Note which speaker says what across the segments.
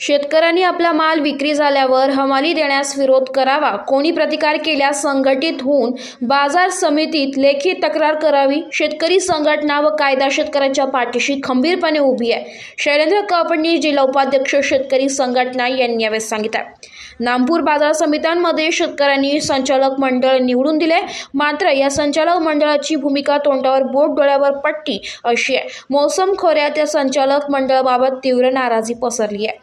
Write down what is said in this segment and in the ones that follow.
Speaker 1: शेतकऱ्यांनी आपला माल विक्री झाल्यावर हमाली देण्यास विरोध करावा. कोणी प्रतिकार केल्यास संघटित होऊन बाजार समितीत लेखी तक्रार करावी. शेतकरी संघटना व कायदा शेतकऱ्यांच्या पाठीशी खंबीरपणे उभी आहे. शैलेंद्र कपडणी जिल्हा उपाध्यक्ष शेतकरी संघटना यांनी यावेळी सांगितलं. नामपूर बाजार समित्यांमध्ये शेतकऱ्यांनी संचालक मंडळ निवडून दिले. मात्र या संचालक मंडळाची भूमिका तोंडावर बोट डोळ्यावर पट्टी अशी आहे. मौसम खोऱ्यात या संचालक मंडळाबाबत तीव्र नाराजी पसरली आहे.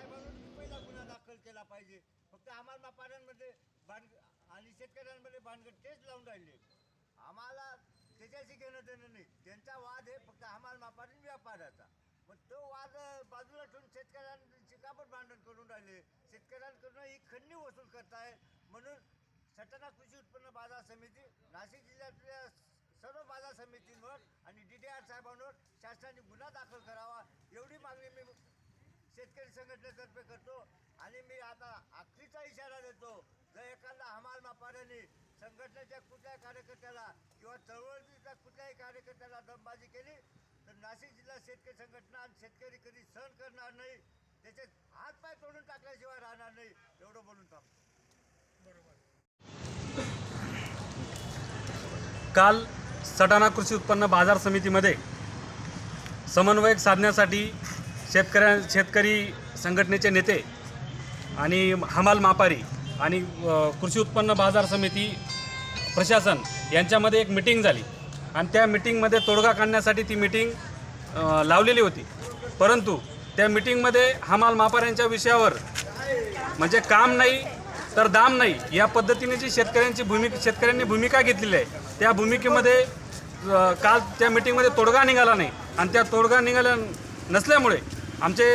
Speaker 2: आम्हाला त्याच्याशी घेणं देणं नाही. त्यांचा वाद हे फक्त आम्हाला व्यापाराचा. मग तो वाद बाजूला ठेवून शेतकऱ्यांना का भांडण करून राहिले. शेतकऱ्यांकडून ही खंडणी वसूल करताय. म्हणून सटाणा कृषी उत्पन्न बाजार समिती नाशिक जिल्ह्यातल्या सर्व बाजार समितींवर आणि डी डी आर साहेबांवर शासनाने गुन्हा दाखल करावा. एवढी मागणी मी शेतकरी संघटनेतर्फे करतो. आणि मी आता आखरीचा इशारा देतो. जर एखादा हमाल मापाऱ्याने संघटनेच्या कुठल्याही कार्यकर्त्याला किंवा चळवळीच्या कुठल्याही कार्यकर्त्याला दमबाजी केली नाशिक जिल्हा शेतकरी संघटना आणि शेतकरी कधी सहन करणार नाही त्याचे हातपाय तोडून टाकल्याशिवाय राहणार नाही एवढं बोलून थांबतो.
Speaker 3: काल सटाणा कृषी उत्पन्न बाजार समितीमध्ये समन्वयक साधण्यासाठी शेतकऱ्या शेतकरी संघटनेचे नेते आणि हमाल मापारी आणि कृषी उत्पन्न बाजार समिती प्रशासन यांच्यामध्ये एक मिटिंग झाली. आणि त्या मिटिंगमध्ये तोडगा काढण्यासाठी ती मिटिंग लावलेली होती. परंतु त्या मिटिंगमध्ये हमाल मापाऱ्यांच्या विषयावर म्हणजे काम नाही तर दाम नाही या पद्धतीने जी शेतकऱ्यांची भूमिका शेतकऱ्यांनी भूमिका घेतलेली आहे त्या भूमिकेमध्ये काल त्या मिटिंगमध्ये तोडगा निघाला नाही. आणि त्या तोडगा निघाला नसल्यामुळे आमचे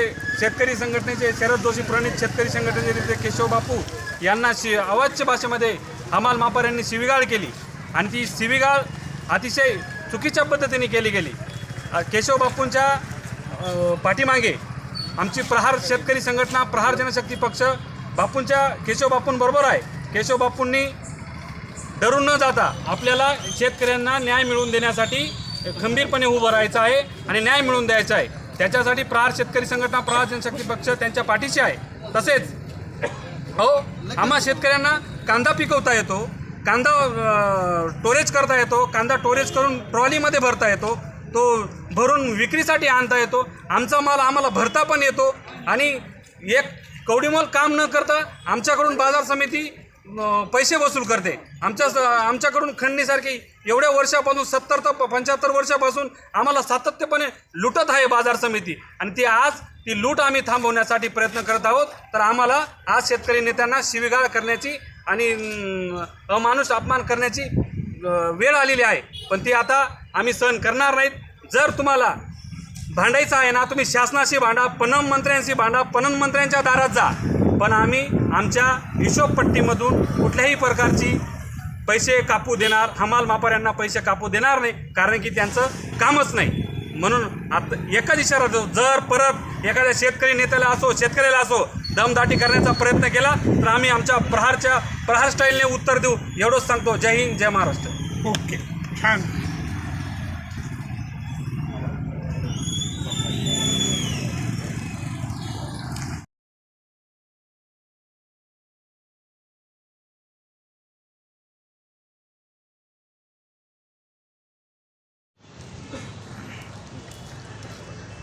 Speaker 3: शेतकरी संघटनेचे शरद जोशी प्रणित शेतकरी संघटनेचे नेते केशव बापू यांना शि अवाच्य भाषेमध्ये हमाल मापार यांनी शिविगाळ केली. आणि ती शिविगाळ अतिशय चुकीच्या पद्धतीने केली गेली. केशव बापूंच्या पाठीमागे आमची प्रहार शेतकरी संघटना प्रहार जनशक्ती पक्ष बापूंच्या केशव बापूंबरोबर आहे. केशव बापूंनी डरून न जाता आपल्याला शेतकऱ्यांना न्याय मिळवून देण्यासाठी खंबीरपणे उभं राहायचं आहे आणि न्याय मिळवून द्यायचा आहे. त्याच्यासाठी प्रहार शेतकरी संघटना प्रहार जनशक्ती पक्ष त्यांच्या पाठीशी आहे. तसेच हो आम्हा शेतकऱ्यांना कांदा पिकवता येतो कांदा टोरेज करता येतो कांदा टोरेज करून ट्रॉलीमध्ये भरता येतो तो भरून विक्रीसाठी आणता येतो. आमचा माल आम्हाला भरता पण येतो. आणि एक कवडीमोल काम न करता आमच्याकडून बाजार समिती पैसे वसूल करते. आमच्या आमच्याकडून खंडणीसारखी एवढ्या वर्षापासून सत्तर तर पंच्याहत्तर वर्षापासून आम्हाला सातत्यपणे लुटत आहे बाजार समिती. आणि ती आज ती लूट आम्ही थांबवण्यासाठी प्रयत्न करत आहोत. तर आम्हाला आज शेतकरी नेत्यांना शिवीगाळ करण्याची आणि अमानुष अपमान करण्याची वेळ आलेली आहे. पण ती आता आम्ही सहन करणार नाहीत. जर तुम्हाला भांडायचं आहे ना तुम्ही शासनाशी भांडा पणन मंत्र्यांशी भांडा पणन मंत्र्यांच्या दारात जा. पण आम्ही आमच्या हिशोबपट्टीमधून कुठल्याही प्रकारची पैसे कापू देणार हमाल मापाऱ्यांना पैसे कापू देणार नाही कारण की त्यांचं कामच नाही. म्हणून आता एकच इशारा देतो जर परत एखाद्या शेतकरी नेत्याला असो शेतकऱ्याला असो दमदाटी करण्याचा प्रयत्न केला तर आम्ही आमच्या प्रहारच्या प्रहार स्टाईलने उत्तर देऊ. एवढंच सांगतो. जय हिंद जय महाराष्ट्र.
Speaker 4: ओके छान.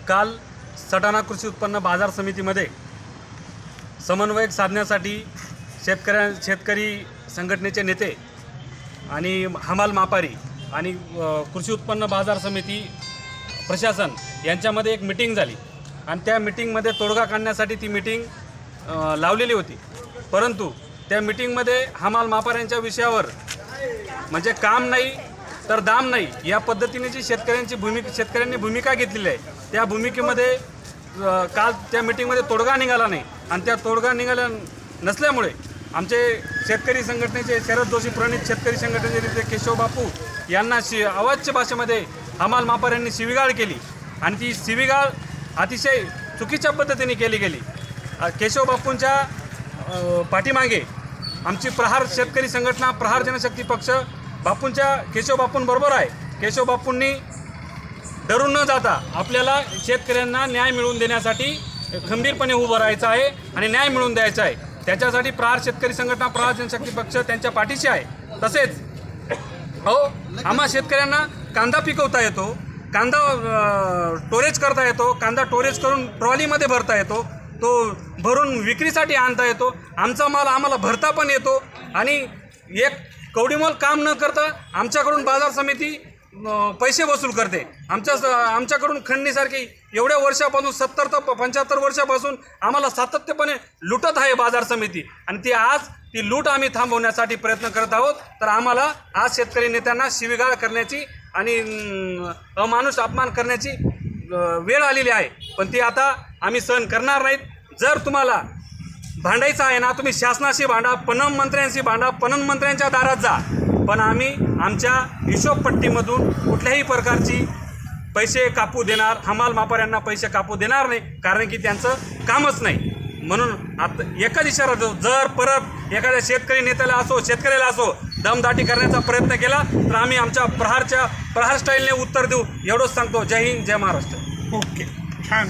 Speaker 3: काल सटाणा कृषी उत्पन्न बाजार समितीमध्ये समन्वयक साधण्यासाठी शेतकऱ्या शेतकरी संघटनेचे नेते आणि हमाल मापारी आणि कृषी उत्पन्न बाजार समिती प्रशासन यांच्यामध्ये एक मिटिंग झाली. आणि त्या मिटिंगमध्ये तोडगा काढण्यासाठी ती मिटिंग लावलेली होती. परंतु त्या मिटिंगमध्ये हमाल मापाऱ्यांच्या विषयावर म्हणजे काम नाही तर दाम नाही. या पद्धतीने जी शेतकऱ्यांची भूमिका शेतकऱ्यांनी भूमिका घेतलेली आहे त्या भूमिकेमध्ये काल त्या मिटिंगमध्ये तोडगा निघाला नाही. आणि त्या तोडगा निघाला नसल्यामुळे आमचे शेतकरी संघटनेचे शरद जोशी प्रणित शेतकरी संघटनेचे नेते केशव बापू यांना शि अवाच्य भाषेमध्ये हमाल मापार यांनी शिविगाळ केली. आणि ती शिविगाळ अतिशय चुकीच्या पद्धतीने केली गेली. केशव बापूंच्या पाठीमागे आमची प्रहार शेतकरी संघटना प्रहार जनशक्ती पक्ष बापूंच्या केशव बापूंबरोबर आहे. केशव बापूंनी डरून न जाता आपल्याला शेतकऱ्यांना न्याय मिळवून देण्यासाठी खंबीरपणे उभं राहायचं आहे आणि न्याय मिळवून द्यायचा आहे. त्याच्यासाठी प्रहार शेतकरी संघटना प्रहार जनशक्ती पक्ष त्यांच्या पाठीशी आहे. तसेच हो आम्हा शेतकऱ्यांना कांदा पिकवता येतो कांदा टोरेज स्टोरेज करता येतो कांदा स्टोरेज करून ट्रॉलीमध्ये भरता येतो तो भरून विक्रीसाठी आणता येतो आमचा माल आम्हाला भरता पण येतो आणि एक कवडीमोल काम न करता आमच्याकडून बाजार समिती पैसे वसूल करते. आमच्या आमच्याकडून खंडणीसारखी एवढ्या वर्षापासून सत्तर तर पंच्याहत्तर वर्षापासून आम्हाला सातत्यपणे लुटत आहे बाजार समिती. आणि ती आज ती लूट आम्ही थांबवण्यासाठी प्रयत्न करत आहोत. तर आम्हाला आज शेतकरी नेत्यांना शिवीगाळ करण्याची आणि अमानुष अपमान करण्याची वेळ आलेली आहे. पण ती आता आम्ही सहन करणार नाहीत. जर तुम्हाला भांडायचं आहे ना तुम्ही शासनाशी भांडा पणन मंत्र्यांशी भांडा पणन मंत्र्यांच्या दारात जा. पण आम्ही आमच्या हिशोबपट्टीमधून कुठल्याही प्रकारची पैसे कापू देणार हमाल मापाऱ्यांना पैसे कापू देणार नाही कारण की त्यांचं कामच नाही. म्हणून आता एकच इशारा देतो जर परत एखाद्या शेतकरी नेत्याला असो शेतकऱ्याला असो दमदाटी करण्याचा प्रयत्न केला तर आम्ही आमच्या प्रहारच्या प्रहार स्टाईलने उत्तर देऊ. एवढंच सांगतो. जय हिंद जय महाराष्ट्र.
Speaker 4: ओके छान.